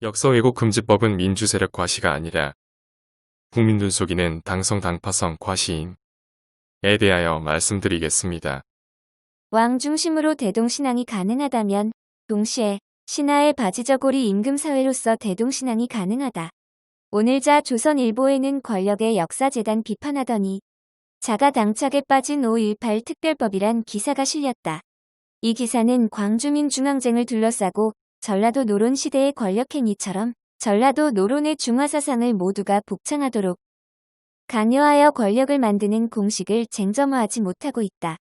역사 왜곡 금지법은 민주세력 과시가 아니라 국민 눈 속이는 당성 당파성 과시임에 대하여 말씀드리겠습니다. 왕 중심으로 대동신앙이 가능하다면 동시에 신하의 바지저고리 임금사회로서 대동신앙이 가능하다. 오늘자 조선일보에는 권력의 역사재단 비판하더니 자가 당착에 빠진 5.18 특별법이란 기사가 실렸다. 이 기사는 광주민 중앙쟁을 둘러싸고 전라도 노론 시대의 권력행위처럼 전라도 노론의 중화사상을 모두가 복창하도록 강요하여 권력을 만드는 공식을 쟁점화하지 못하고 있다.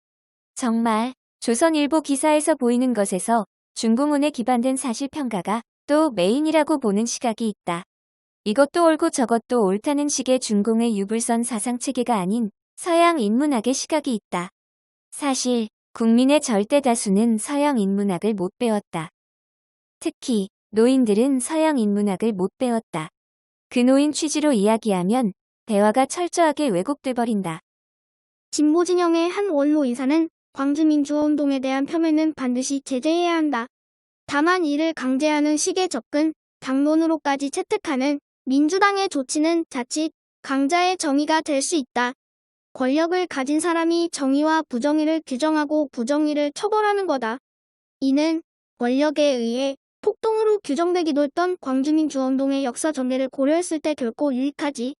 정말 조선일보 기사에서 보이는 것에서 중공론에 기반된 사실평가가 또 메인이라고 보는 시각이 있다. 이것도 옳고 저것도 옳다는 식의 중공의 유불선 사상체계가 아닌 서양 인문학의 시각이 있다. 사실 국민의 절대 다수는 서양 인문학을 못 배웠다. 특히 노인들은 서양 인문학을 못 배웠다. 그 노인 취지로 이야기하면 대화가 철저하게 왜곡돼 버린다. 진보 진영의 한 원로 인사는 광주민주화운동에 대한 폄훼는 반드시 제재해야 한다. 다만 이를 강제하는 식의 접근, 당론으로까지 채택하는 민주당의 조치는 자칫 강자의 정의가 될 수 있다. 권력을 가진 사람이 정의와 부정의를 규정하고 부정의를 처벌하는 거다. 이는 권력에 의해 폭동으로 규정되기도 했던 광주민주화운동의 역사 전례를 고려했을 때 결코 유익하지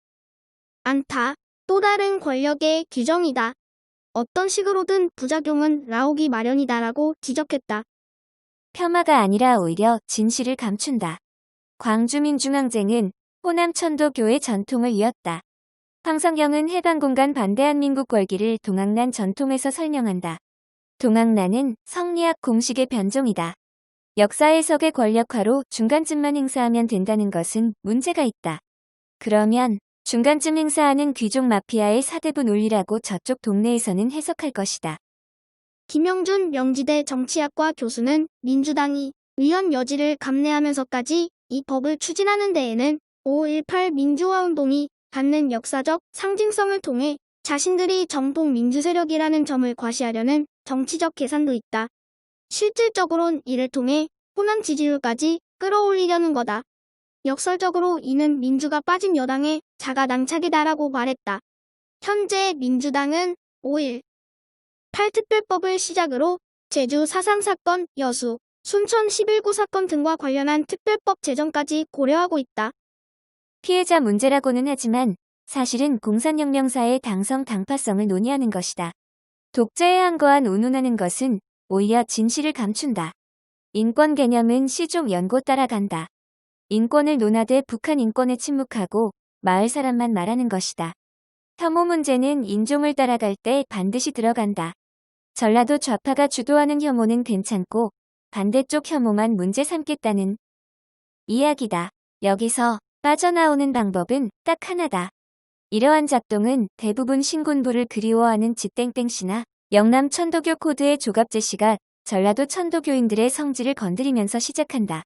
않다. 또 다른 권력의 규정이다. 어떤 식으로든 부작용은 나오기 마련이다라고 지적했다. 폄하가 아니라 오히려 진실을 감춘다. 광주민중앙쟁은 호남 천도교의 전통을 이었다. 황성경은 해방공간 반대한민국 궐기를 동학난 전통에서 설명한다. 동학난은 성리학 공식의 변종이다. 역사 해석의 권력화로 중간쯤만 행사하면 된다는 것은 문제가 있다. 그러면 중간쯤 행사하는 귀족 마피아의 사대부 논리라고 저쪽 동네에서는 해석할 것이다. 김영준 명지대 정치학과 교수는 민주당이 위헌 여지를 감내하면서까지 이 법을 추진하는 데에는 5.18 민주화 운동이 갖는 역사적 상징성을 통해 자신들이 정통 민주세력이라는 점을 과시하려는 정치적 계산도 있다. 실질적으론 이를 통해 호남 지지율까지 끌어올리려는 거다. 역설적으로 이는 민주가 빠진 여당의 자가 낭착이다라고 말했다. 현재 민주당은 5일 8특별법을 시작으로 제주 사상 사건, 여수, 순천 11구 사건 등과 관련한 특별법 제정까지 고려하고 있다. 피해자 문제라고는 하지만 사실은 공산혁명사의 당성 당파성을 논의하는 것이다. 독재에 항거한 운운하는 것은 오히려 진실을 감춘다. 인권 개념은 시종 연고 따라간다. 인권을 논하되 북한 인권에 침묵하고 마을 사람만 말하는 것이다. 혐오 문제는 인종을 따라갈 때 반드시 들어간다. 전라도 좌파가 주도하는 혐오는 괜찮고 반대쪽 혐오만 문제 삼겠다는 이야기다. 여기서 빠져나오는 방법은 딱 하나다. 이러한 작동은 대부분 신군부를 그리워하는 지땡땡씨나 영남 천도교 코드의 조갑재 씨가 전라도 천도교인들의 성질을 건드리면서 시작한다.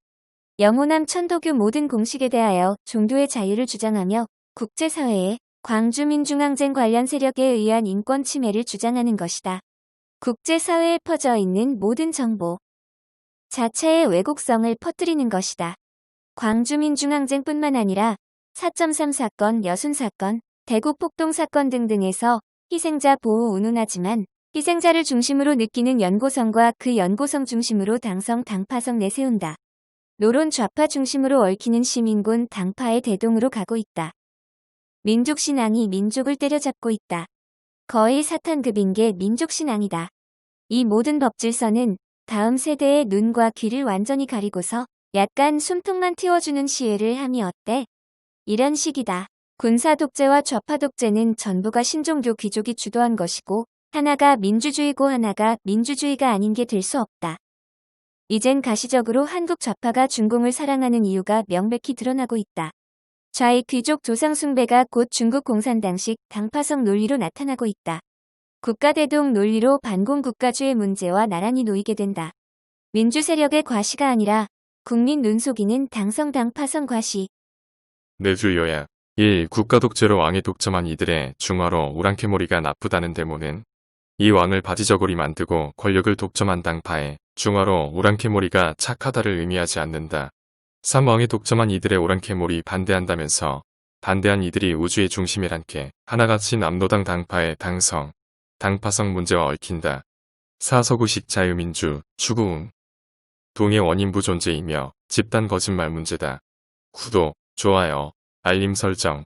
영호남 천도교 모든 공식에 대하여 종교의 자유를 주장하며 국제사회에 광주민중앙쟁 관련 세력에 의한 인권 침해를 주장하는 것이다. 국제사회에 퍼져 있는 모든 정보 자체의 왜곡성을 퍼뜨리는 것이다. 광주민중앙쟁뿐만 아니라 4.3 사건, 여순 사건, 대구 폭동 사건 등등에서 희생자 보호 운운하지만 희생자를 중심으로 느끼는 연고성과 그 연고성 중심으로 당성 당파성 내세운다. 노론 좌파 중심으로 얽히는 시민군 당파의 대동으로 가고 있다. 민족신앙이 민족을 때려잡고 있다. 거의 사탄급인 게 민족신앙이다. 이 모든 법질서는 다음 세대의 눈과 귀를 완전히 가리고서 약간 숨통만 틔워주는 시혜를 함이 어때? 이런 식이다. 군사 독재와 좌파 독재는 전부가 신종교 귀족이 주도한 것이고 하나가 민주주의고 하나가 민주주의가 아닌 게 될 수 없다. 이젠 가시적으로 한국 좌파가 중공을 사랑하는 이유가 명백히 드러나고 있다. 좌익 귀족 조상 숭배가 곧 중국 공산당식 당파성 논리로 나타나고 있다. 국가대동 논리로 반공국가주의 문제와 나란히 놓이게 된다. 민주 세력의 과시가 아니라 국민 눈속이는 당성 당파성 과시. 내주 요약 1. 국가독재로 왕이 독점한 이들의 중화로 우랑캐모리가 나쁘다는 데모는 이 왕을 바지저고리 만들고 권력을 독점한 당파에 중화로 우랑캐모리가 착하다를 의미하지 않는다. 삼왕의 독점한 이들의 오랑캐몰이 반대한다면서 반대한 이들이 우주의 중심이란 게 하나같이 남노당 당파의 당성, 당파성 문제와 얽힌다. 사서구식 자유민주, 추구응. 동의 원인부 존재이며 집단 거짓말 문제다. 구독, 좋아요, 알림 설정,